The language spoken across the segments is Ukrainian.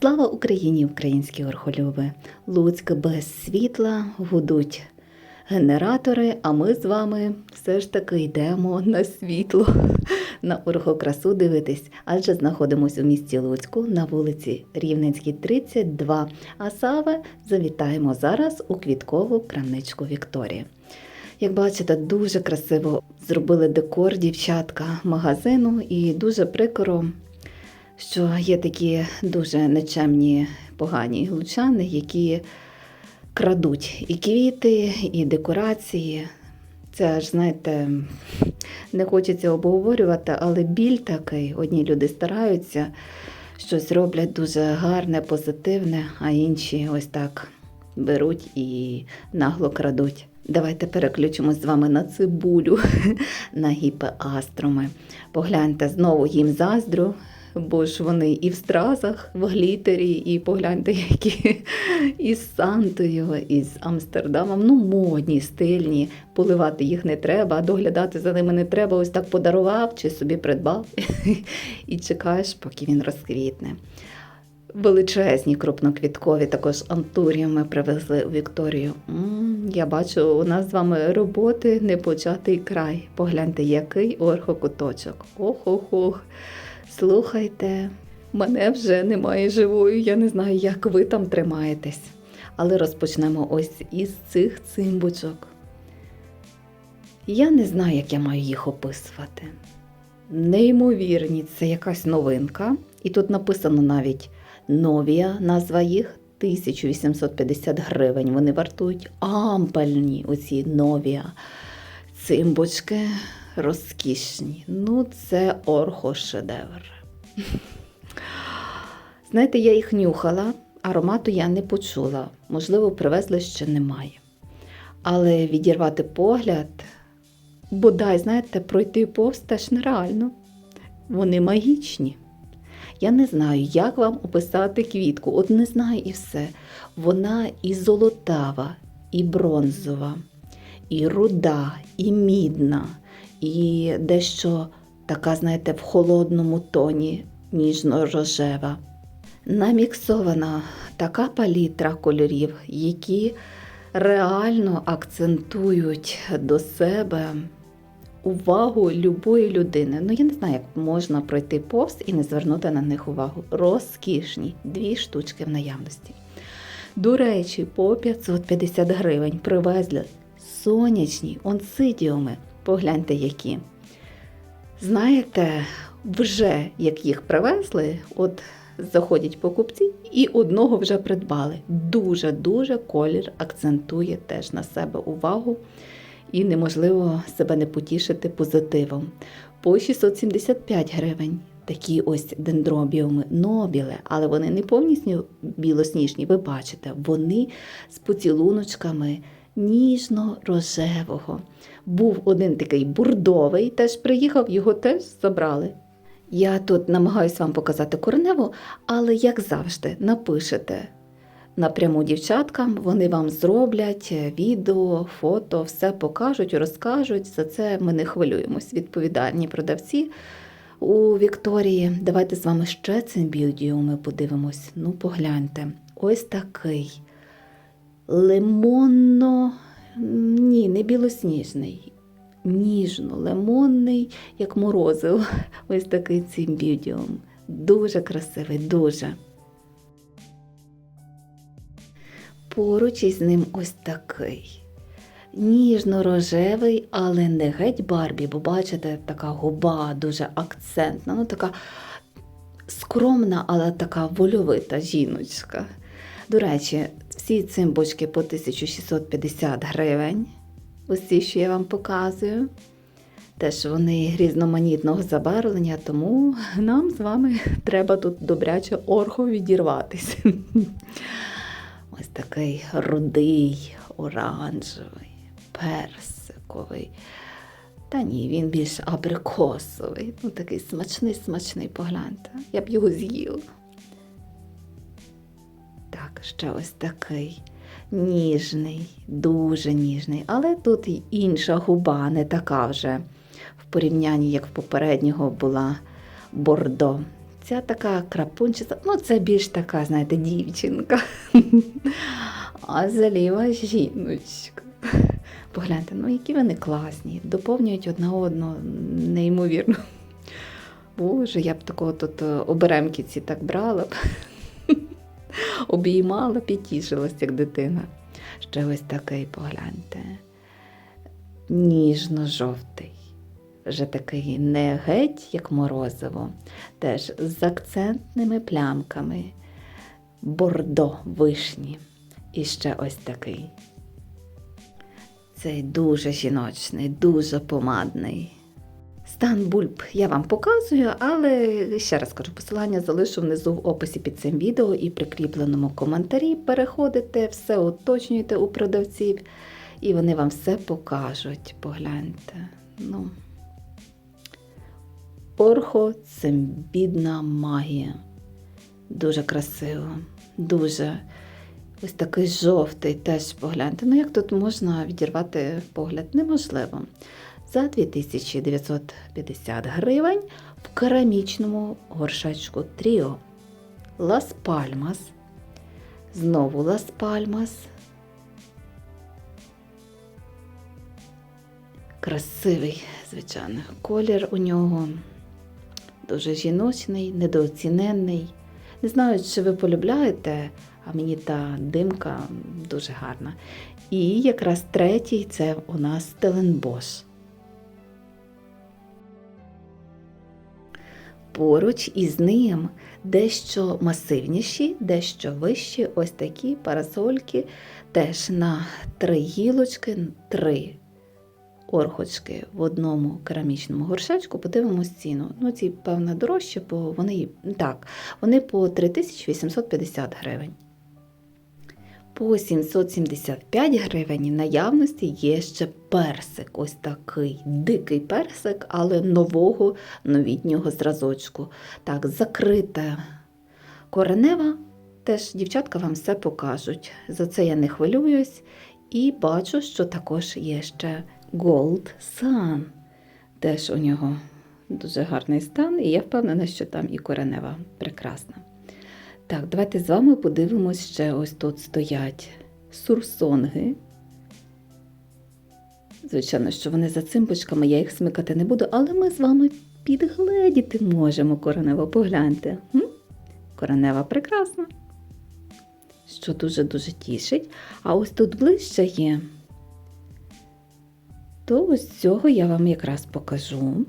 Слава Україні, українські орхолюби! Луцьк без світла гудуть генератори, а ми з вами все ж таки йдемо на світло, на орхокрасу дивитись, адже знаходимося у місті Луцьку на вулиці Рівненській, 32. А саме завітаємо зараз у квіткову крамничку Вікторії. Як бачите, дуже красиво зробили декор дівчатка магазину і дуже прикро, що є такі дуже нечемні погані лучани, які крадуть і квіти, і декорації. Це аж, знаєте, не хочеться обговорювати, але біль такий. Одні люди стараються, щось роблять дуже гарне, позитивне, а інші ось так беруть і нагло крадуть. Давайте переключимось з вами на цибулю, на гіпеастроми. Погляньте, знову їм заздрю, бо ж вони і в стразах, в глітері, і погляньте, які із Сантою, і з Амстердамом. Ну, модні, стильні. Поливати їх не треба, доглядати за ними не треба. Ось так подарував чи собі придбав і чекаєш, поки він розквітне. Величезні крупноквіткові, також антуріуми привезли у Вікторію. Я бачу, у нас з вами роботи непочатий край. Погляньте, який орхокуточок. Ох-ох-ох. Слухайте, мене вже немає живою, я не знаю, як ви там тримаєтесь. Але розпочнемо ось із цих цимбочок. Я не знаю, як я маю їх описувати. Неймовірні, це якась новинка. І тут написано навіть Новія, назва їх 1850 гривень. Вони вартують ампельні, оці новія. Цимбочки розкішні. Ну, це орхошедевр. Знаєте, я їх нюхала, аромату я не почула. Можливо, привезли ще немає. Але відірвати погляд, бодай, знаєте, пройти повз теж нереально. Вони магічні. Я не знаю, як вам описати квітку. От не знаю і все. Вона і золотава, і бронзова, і руда, і мідна, і дещо така, знаєте, в холодному тоні, ніжно-рожева. Наміксована така палітра кольорів, які реально акцентують до себе увагу любої людини. Ну, я не знаю, як можна пройти повз і не звернути на них увагу. Розкішні, дві штучки в наявності. До речі, по 550 гривень привезли сонячні онсидіуми. Погляньте, які. Знаєте, вже як їх привезли, от заходять покупці і одного вже придбали. Дуже-дуже колір акцентує теж на себе увагу і неможливо себе не потішити позитивом. По 675 гривень такі ось дендробіуми нобіле, але вони не повністю білосніжні, ви бачите, вони з поцілуночками ніжно-рожевого. Був один такий бурдовий, теж приїхав, його теж забрали. Я тут намагаюся вам показати кореневу, але, як завжди, напишете напряму дівчаткам, вони вам зроблять відео, фото, все покажуть, розкажуть. За це ми не хвилюємось. Відповідальні продавці у Вікторії. Давайте з вами ще цим біодіуми подивимось. Ну, погляньте, ось такий не білосніжний. Ніжно-лимонний, як морозиво. Ось такий цимбідіум. Дуже красивий, дуже. Поруч із ним ось такий. Ніжно-рожевий, але не геть Барбі, бо бачите, така губа дуже акцентна, ну така скромна, але така вольовита жіночка. До речі, всі цимбочки по 1650 гривень. Ось ці, що я вам показую. Теж вони різноманітного забарвлення, тому нам з вами треба тут добряче орхо відірватися. Ось такий рудий, оранжевий, персиковий. Та ні, він більш абрикосовий. Ну, такий смачний, смачний, погляньте. Я б його з'їла. Так, ще ось такий ніжний, дуже ніжний. Але тут інша губа, не така вже в порівнянні, як в попереднього була бордо ця така крапунчиста, ну це більш така, знаєте, дівчинка. А заліва жіночка. Погляньте, ну які вони класні, доповнюють одна одну неймовірно. Боже, я б такого тут е, оберемки ці так брала б, обіймала, підтішилась, як дитина. Ще ось такий, погляньте, ніжно-жовтий. Вже такий не геть, як морозиво, теж з акцентними плямками, бордо вишні. І ще ось такий. Цей дуже жіночний, дуже помадний. Стан бульб я вам показую, але ще раз кажу, посилання залишу внизу в описі під цим відео і прикріпленому коментарі. Переходите, все уточнюйте у продавців, і вони вам все покажуть. Погляньте. Ну. Орхо це бідна магія. Дуже красиво, дуже. Ось такий жовтий теж погляньте. Ну як тут можна відірвати погляд? Неможливо. За 2950 гривень в керамічному горшечку Тріо. Лас Пальмас. Знову Лас Пальмас. Красивий, звичайно, колір у нього дуже жіночний, недооціненний. Не знаю, чи ви полюбляєте, а мені та димка дуже гарна. І якраз третій це у нас Стеленбош. Поруч із ним дещо масивніші, дещо вищі, ось такі парасольки, теж на три гілочки, три орхочки в одному керамічному горшечку, подивимось ціну. Ну, ці, певно, дорожче, бо вони так, вони по 3850 гривень. По 775 гривень в наявності є ще персик, ось такий дикий персик, але нового новітнього зразочку. Так, закрита коренева. Теж дівчатка вам все покажуть. За це я не хвилююсь. І бачу, що також є ще Gold Sun. Теж у нього дуже гарний стан, і я впевнена, що там і коренева прекрасна. Так, давайте з вами подивимось ще ось тут стоять сурсонги. Звичайно, що вони за цимпочками, я їх смикати не буду, але ми з вами підгледіти можемо коренево. Погляньте. М? Коренева прекрасна, що дуже-дуже тішить. А ось тут ближче є. То ось цього я вам якраз покажу.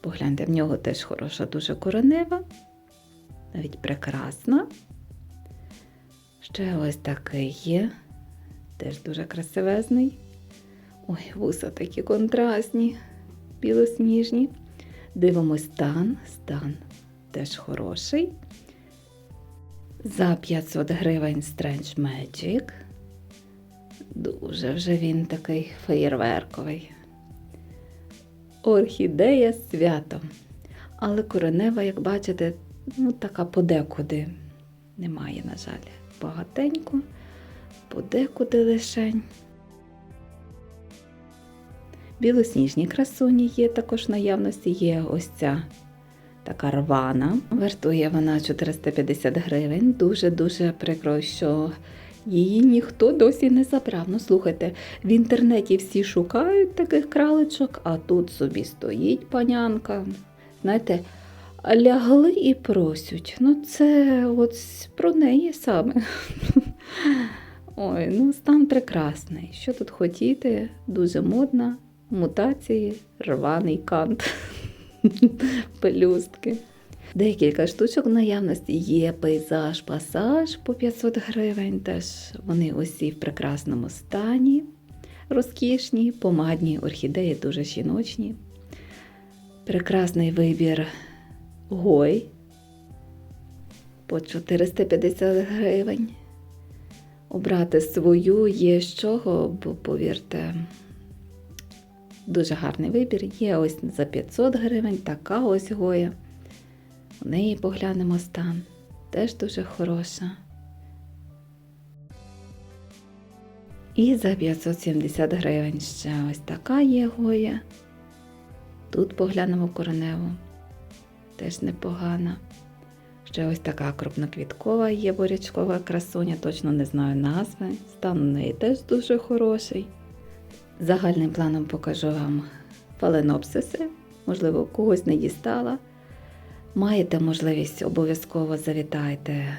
Погляньте, в нього теж хороша, дуже коренева навіть прекрасна. Ще ось такий є, теж дуже красивезний. Ой, вуса такі контрастні, білосніжні. Дивимось стан, стан теж хороший. За 500 гривень Strange Magic. Дуже вже він такий феєрверковий. Орхідея свято. Але коренева, як бачите, ну, така подекуди. Немає, на жаль, багатенько, подекуди лишень. Білосніжні красуні є також в наявності, є ось ця така рвана. Вартує вона 450 гривень. Дуже-дуже прикро, що її ніхто досі не забрав. Ну, слухайте, в інтернеті всі шукають таких кралечок, а тут собі стоїть панянка. Знаєте, лягли і просять. Ну, це от про неї саме. Ой, ну стан прекрасний. Що тут хотіти? Дуже модна, мутації, рваний кант, пелюстки. Декілька штучок в наявності є пейзаж, пасаж по 500 гривень. Теж вони усі в прекрасному стані, розкішні, помадні орхідеї, дуже жіночні. Прекрасний вибір Гой по 450 гривень. Обрати свою є з чого, бо, повірте, дуже гарний вибір. Є ось за 500 гривень, така ось гоя. У неї поглянемо стан. Теж дуже хороша. І за 570 гривень ще ось така є гоя. Тут поглянемо кореневу теж непогана. Ще ось така крупноквіткова є бурячкова красуня, точно не знаю назви. Стан у неї теж дуже хороший. Загальним планом покажу вам фаленопсиси, можливо, когось не дістала. Маєте можливість, обов'язково завітайте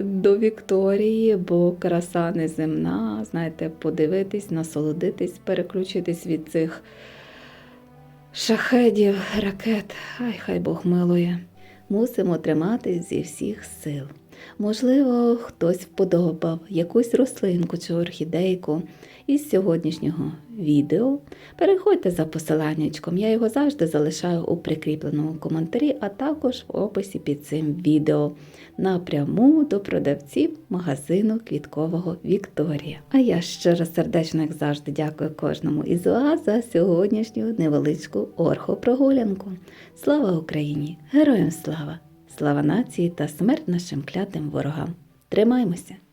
до Вікторії, бо краса неземна, знаєте, подивитись, насолодитись, переключитись від цих шахедів, ракет. Ай, хай Бог милує. Мусимо триматись зі всіх сил. Можливо, хтось вподобав якусь рослинку чи орхідейку із сьогоднішнього відео. Переходьте за посиланнячком, я його завжди залишаю у прикріпленому коментарі, а також в описі під цим відео напряму до продавців магазину квіткового Вікторія. А я щиро сердечно, як завжди, дякую кожному із вас за сьогоднішню невеличку орхопрогулянку. Слава Україні! Героям слава! Слава нації та смерть нашим клятим ворогам! Тримаймося!